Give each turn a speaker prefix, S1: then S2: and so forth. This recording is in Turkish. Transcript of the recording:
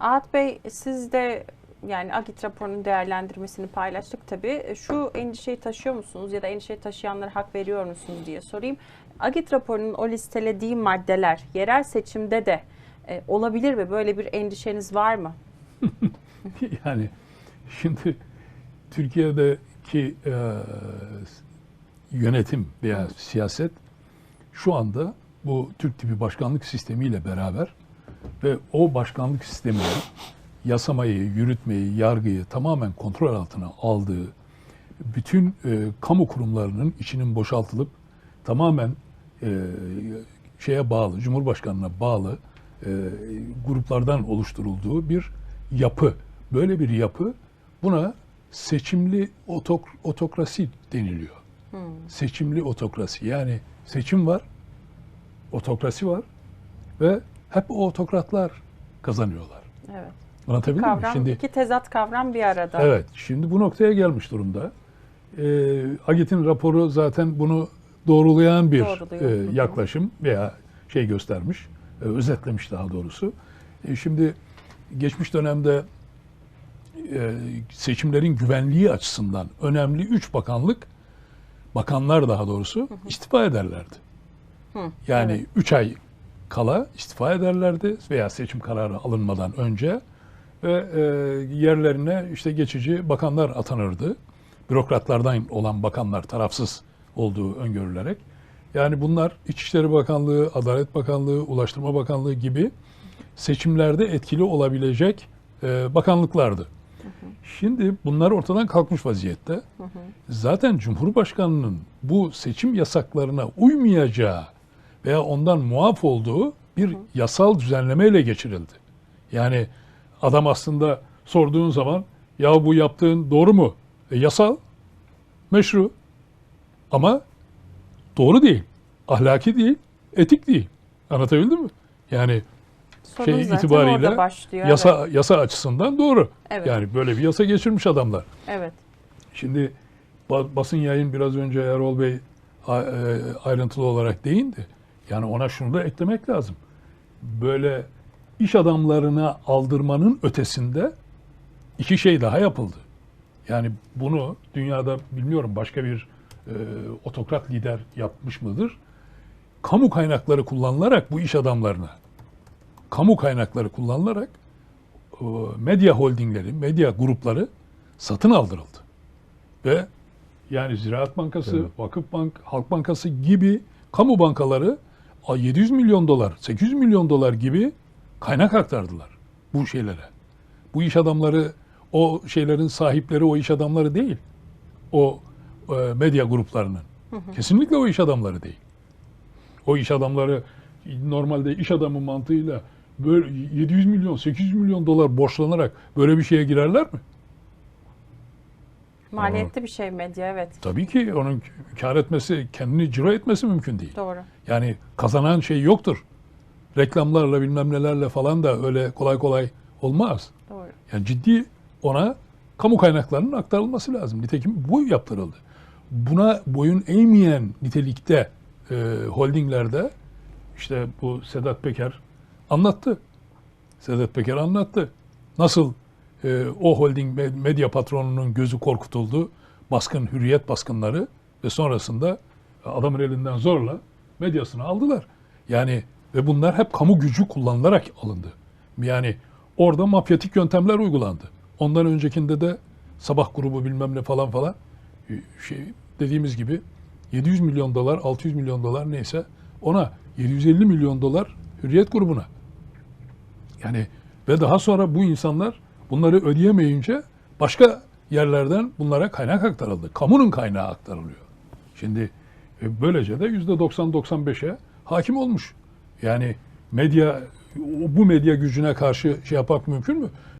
S1: Ahat Bey siz de yani Agit raporunun değerlendirmesini paylaştık tabii. Şu endişeyi taşıyor musunuz ya da endişeyi taşıyanlara hak veriyor musunuz diye sorayım. Agit raporunun o listelediği maddeler yerel seçimde de e, olabilir mi? Böyle bir endişeniz var mı?
S2: yani şimdi Türkiye'deki e, yönetim veya siyaset şu anda bu Türk tipi başkanlık sistemiyle beraber ve o başkanlık sisteminin yasamayı, yürütmeyi, yargıyı tamamen kontrol altına aldığı bütün e, kamu kurumlarının içinin boşaltılıp tamamen e, şeye bağlı, Cumhurbaşkanına bağlı e, gruplardan oluşturulduğu bir yapı. Böyle bir yapı buna seçimli otok, otokrasi deniliyor. Seçimli otokrasi. Yani seçim var, otokrasi var ve hep o otokratlar kazanıyorlar.
S1: Evet.
S2: Anlatabildim mi?
S1: Kavram,
S2: Şimdi
S1: iki tezat kavram bir arada.
S2: Evet, şimdi bu noktaya gelmiş durumda. Ee, Agit'in raporu zaten bunu doğrulayan bir e, yaklaşım veya şey göstermiş, e, özetlemiş daha doğrusu. E, şimdi geçmiş dönemde e, seçimlerin güvenliği açısından önemli üç bakanlık, bakanlar daha doğrusu istifa ederlerdi.
S1: Hı,
S2: Yani
S1: evet.
S2: üç ay kala istifa ederlerdi veya seçim kararı alınmadan önce ve e, yerlerine işte geçici bakanlar atanırdı. Bürokratlardan olan bakanlar tarafsız olduğu öngörülerek. Yani bunlar İçişleri Bakanlığı, Adalet Bakanlığı, Ulaştırma Bakanlığı gibi seçimlerde etkili olabilecek e, bakanlıklardı. Şimdi bunlar ortadan kalkmış vaziyette. Zaten Cumhurbaşkanının bu seçim yasaklarına uymayacağı veya ondan muaf olduğu bir yasal düzenlemeyle geçirildi. Yani adam aslında sorduğun zaman ya bu yaptığın doğru mu? E, yasal, meşru ama doğru değil, ahlaki değil, etik değil. Anlatabildim mi? Yani
S1: Sorun
S2: şey itibariyle
S1: başlıyor.
S2: yasa yasa açısından doğru.
S1: Evet.
S2: Yani böyle bir yasa geçirmiş adamlar.
S1: Evet.
S2: Şimdi ba- basın yayın biraz önce Erol Bey e, ayrıntılı olarak değindi. Yani ona şunu da eklemek lazım. Böyle iş adamlarına aldırmanın ötesinde iki şey daha yapıldı. Yani bunu dünyada bilmiyorum başka bir e, otokrat lider yapmış mıdır? Kamu kaynakları kullanılarak bu iş adamlarına, kamu kaynakları kullanılarak e, medya holdingleri, medya grupları satın aldırıldı. Ve yani Ziraat Bankası,
S3: Evet.
S2: Vakıfbank, Halk Bankası gibi kamu bankaları 700 milyon dolar, 800 milyon dolar gibi kaynak aktardılar bu şeylere. Bu iş adamları o şeylerin sahipleri o iş adamları değil. O e, medya gruplarının. Kesinlikle o iş adamları değil. O iş adamları normalde iş adamı mantığıyla böyle 700 milyon, 800 milyon dolar borçlanarak böyle bir şeye girerler mi?
S1: Maliyetli bir şey medya evet.
S2: Tabii ki onun kar etmesi, kendini ciro etmesi mümkün değil.
S1: Doğru.
S2: Yani kazanan şey yoktur. Reklamlarla bilmem nelerle falan da öyle kolay kolay olmaz.
S1: Doğru.
S2: Yani ciddi ona kamu kaynaklarının aktarılması lazım. Nitekim bu yaptırıldı. Buna boyun eğmeyen nitelikte e, holdinglerde işte bu Sedat Peker anlattı. Sedat Peker anlattı. Nasıl e, o holding med- medya patronunun gözü korkutuldu. Baskın, hürriyet baskınları ve sonrasında adamın elinden zorla medyasını aldılar. Yani ve bunlar hep kamu gücü kullanılarak alındı. Yani orada mafyatik yöntemler uygulandı. Ondan öncekinde de sabah grubu bilmem ne falan falan e, şey dediğimiz gibi 700 milyon dolar, 600 milyon dolar neyse ona 750 milyon dolar hürriyet grubuna. Yani ve daha sonra bu insanlar bunları ödeyemeyince başka yerlerden bunlara kaynak aktarıldı. Kamunun kaynağı aktarılıyor. Şimdi e, böylece de %90-95'e hakim olmuş. Yani medya bu medya gücüne karşı şey yapmak mümkün mü?